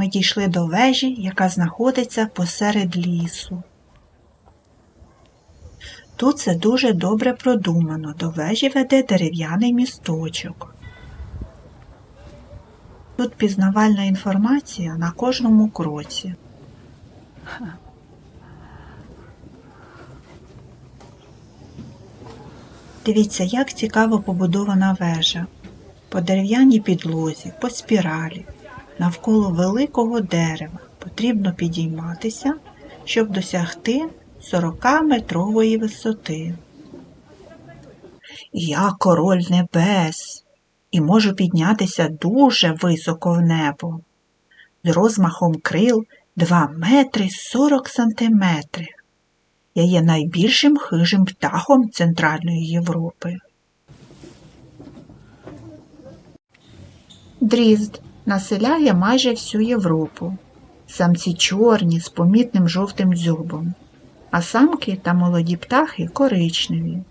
Ми дійшли до вежі, яка знаходиться посеред лісу. Тут все дуже добре продумано. До вежі веде дерев'яний місточок. Тут пізнавальна інформація на кожному кроці. Дивіться, як цікаво побудована вежа. По дерев'яній підлозі, по спіралі, навколо великого дерева потрібно підійматися, щоб досягти 40-метрової висоти. Я король небес і можу піднятися дуже високо в небо. З розмахом крил 2 метри 40 сантиметрів. Я є найбільшим хижим птахом Центральної Європи. Дрізд населяє майже всю Європу. Самці чорні з помітним жовтим дзьобом, а самки та молоді птахи коричневі.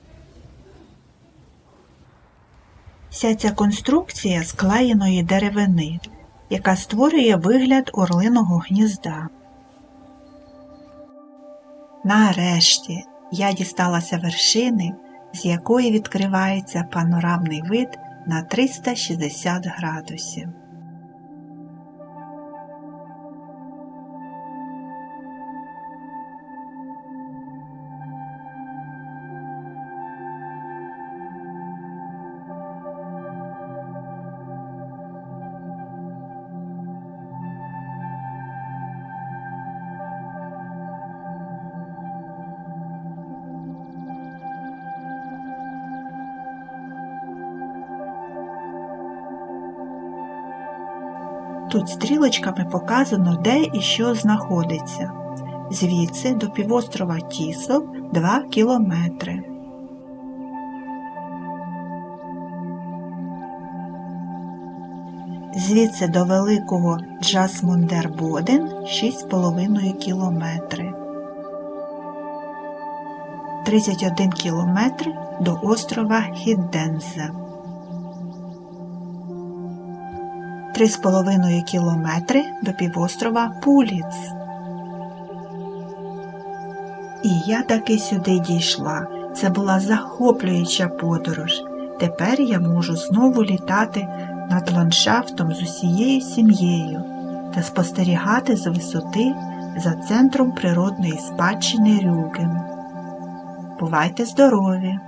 Вся ця конструкція з клеєної деревини, яка створює вигляд орлиного гнізда. Нарешті я дісталася вершини, з якої відкривається панорамний вид на 360 градусів. Тут стрілочками показано, де і що знаходиться. Звідси до півострова Тісов 2 кілометри. Звідси до великого Джасмундербоден 6,5 кілометри. 31 кілометр до острова Хіддензе. 3,5 кілометри до півострова Пуліц. І я таки сюди дійшла. Це була захоплююча подорож. Тепер я можу знову літати над ландшафтом з усією сім'єю та спостерігати з висоти за центром природної спадщини Рюген. Бувайте здорові!